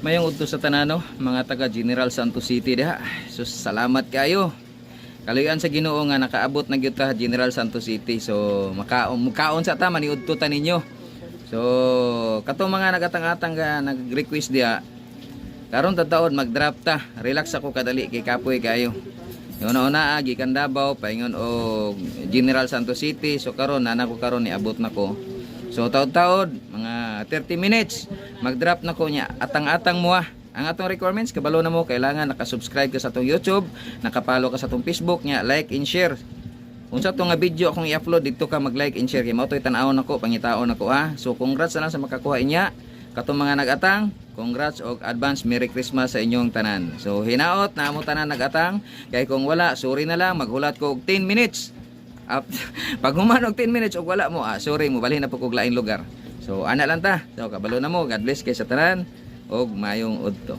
Mayong udto sa tanano, mga taga General Santos City diha. So salamat kayo. Kaluyan sa Ginoo nga nakaabot na gyud ta General Santos City. So makaon mukaon sa ta maniudto ta ninyo. So kato mga nagatang-atang nga nag-request diha. Karon tataod mag-drop ta. Relax ako kadali kay kapoy kayo. Yung una agi kan Davao paingon og General Santos City. So karon nana ko karon niabot na ko. So taod-taod mga 30 minutes mag-drop na ko niya atang-atang mo ah. Ang atong requirements kabalo na mo kailangan naka-subscribe ka sa atong YouTube, naka-follow ka sa atong Facebook niya, like and share. Unsa to nga video akong i-upload dito ka mag-like and share kay mao toy tan-awon nako, pangitaon nako ha. So congrats na lang sa makakuha inya. Katong mga nag-atang, congrats og advance Merry Christmas sa inyong tanan. So hinaot na amo tanan nag-atang, kay kung wala, sorry na lang maghulat ko og 10 minutes. Up, pag human og 10 minutes og wala mo, ah, sorry mo balhin na po kog laing lugar. So ana lang ta. So kabalo na mo, God bless kay sa og mayong udto.